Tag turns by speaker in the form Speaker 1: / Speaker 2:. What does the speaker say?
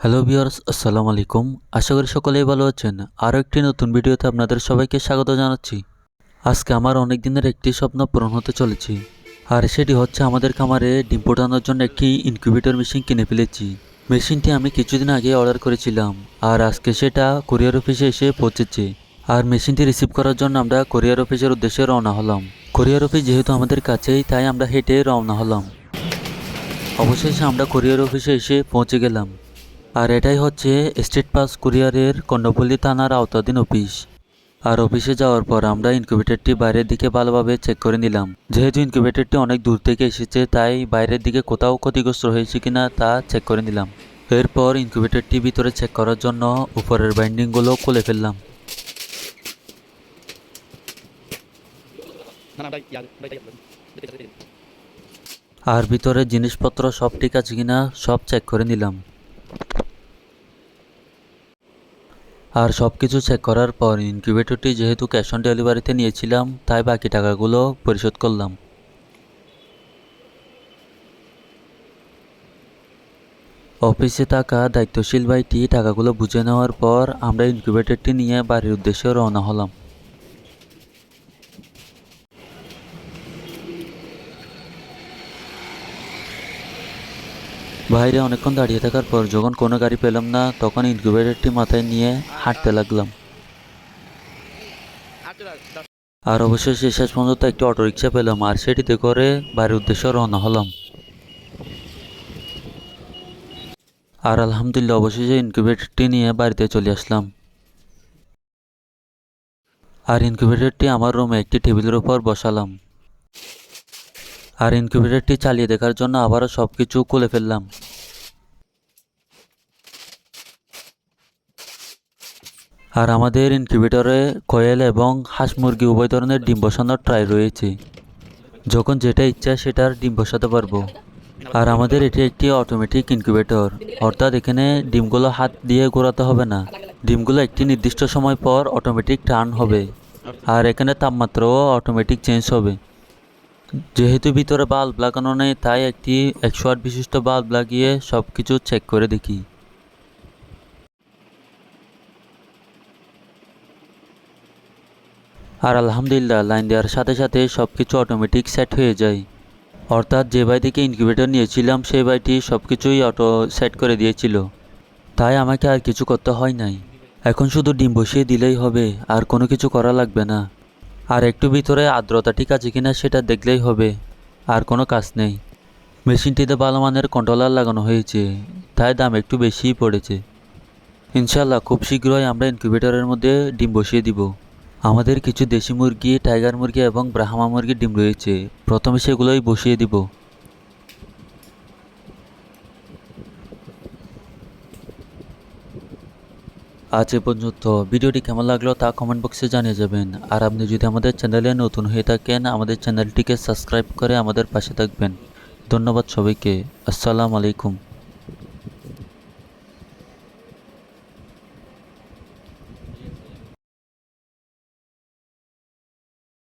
Speaker 1: Hello viewers আসসালামু আলাইকুম আশা করি সকলেই ভালো আছেন। আরও একটি নতুন ভিডিওতে আপনাদের সবাইকে স্বাগত জানাচ্ছি। আজকে আমার অনেক দিনের একটি স্বপ্ন পূরণ হতে চলেছে। আর সেটি হচ্ছে আমাদের খামারে ডিম ফোটানোর জন্য একটি ইনকিউবেটর মেশিন কিনে ফেলেছি। মেশিনটি আমি কিছুদিন আগে অর্ডার করেছিলাম। আর আজকে সেটা কুরিয়ার অফিসে এসে পৌঁছেছে। আর মেশিনটি রিসিভ করার জন্য আমরা কুরিয়ার অফিসের উদ্দেশ্যে রওনা হলাম। কুরিয়ার অফিস যেহেতু আমাদের কাছেই, তাই আমরা হেঁটে রওনা হলাম। অবশেষে আমরা কুরিয়ার অফিসে এসে পৌঁছে গেলাম। আর এটাই হচ্ছে স্টেট পাস কুরিয়ারের কর্ণপল্লী থানার আওতাধীন অফিস। আর অফিসে যাওয়ার পর আমরা ইনকিউবেটরটি বাইরের দিকে ভালোভাবে চেক করে নিলাম। যেহেতু ইনকিউবেটরটি অনেক দূর থেকে এসেছে, তাই বাইরের দিকে কোথাও ক্ষতিগ্রস্ত হয়েছে কিনা তা চেক করে নিলাম। এরপর ইনকিউবেটরটি ভিতরে চেক করার জন্য উপরের বাইন্ডিংগুলো খুলে ফেললাম। আর ভিতরে জিনিসপত্র সব ঠিক আছে কিনা সব চেক করে নিলাম। আর সব কিছু চেক করার পর ইনকিউবেটরটি যেহেতু ক্যাশ অন ডেলিভারিতে নিয়েছিলাম, তাই বাকি টাকাগুলো পরিশোধ করলাম। অফিসে থাকা দায়িত্বশীল ভাইটি টাকাগুলো বুঝে নেওয়ার পর আমরা ইনকিউবেটরটি নিয়ে বাড়ির উদ্দেশ্যে রওনা হলাম। বাইরে অনেকক্ষণ দাঁড়িয়ে থাকার পর যখন কোনো গাড়ি পেলাম না, তখন ইনকিউবেটরটি মাথায় নিয়ে হাঁটতে লাগলাম। আর অবশেষে শেষ পর্যন্ত একটি অটোরিকশা পেলাম আর সেটিতে করে বাড়ির উদ্দেশ্যে রওনা হলাম। আর আলহামদুলিল্লাহ অবশেষে ইনকিউবেটরটি নিয়ে বাড়িতে চলে আসলাম। আর ইনকিউবেটরটি আমার রুমে একটি টেবিলের উপর বসালাম। আর ইনকিউবেটরটি চালিয়ে দেখার জন্য আবারও সব কিছু খুলে ফেললাম। আর আমাদের ইনকিউবেটরে কয়েল এবং হাঁস মুরগি উভয় ধরনের ডিম বসানোর ট্রাই রয়েছে। যখন যেটা ইচ্ছা সেটার ডিম বসাতে পারব। আর আমাদের এটি একটি অটোমেটিক ইনকিউবেটর অর্থাৎ এখানে ডিমগুলো হাত দিয়ে ঘোরাতে হবে না। ডিমগুলো একটি নির্দিষ্ট সময় পর অটোমেটিক টার্ন হবে। আর এখানে তাপমাত্রাও অটোমেটিক চেঞ্জ হবে। যেহেতু ভিতরে বাল্ব লাগানো নেই, তাই একটি একশো আট বিশিষ্ট বাল্ব লাগিয়ে সব কিছু চেক করে দেখি। আর আলহামদুলিল্লাহ লাইন দেওয়ার সাথে সাথে সব কিছু অটোমেটিক সেট হয়ে যায়। অর্থাৎ যে বাই থেকে ইনকিউবেটর নিয়েছিলাম, সেই বাইটি সব কিছুই অটো সেট করে দিয়েছিল। তাই আমাকে আর কিছু করতে হয় নাই। এখন শুধু ডিম বসিয়ে দিলেই হবে, আর কোনো কিছু করা লাগবে না। আর একটু ভিতরে আর্দ্রতা ঠিক আছে কিনা সেটা দেখলেই হবে, আর কোনো কাজ নেই। মেশিনটিতে ভালো মানের কন্ট্রোলার লাগানো হয়েছে, তাই দাম একটু বেশিই পড়েছে। ইনশাল্লাহ খুব শীঘ্রই আমরা ইনকিউবেটরের মধ্যে ডিম বসিয়ে দিব। আমাদের কিছু দেশি মুরগি টাইগার মুরগি এবং ব্রাহ্মা মুরগির ডিম রয়েছে, প্রথমে সেগুলোই বসিয়ে দিব। আজ এ পর্যন্ত। ভিডিওটি কেমন লাগল তা কমেন্ট বক্সে জানিয়ে যাবেন। আর আপনি যদি আমাদের চ্যানেলে নতুন হয়ে থাকেন, আমাদের চ্যানেলটিকে সাবস্ক্রাইব করে আমাদের পাশে থাকবেন। ধন্যবাদ সবাইকে। আসসালামু আলাইকুম।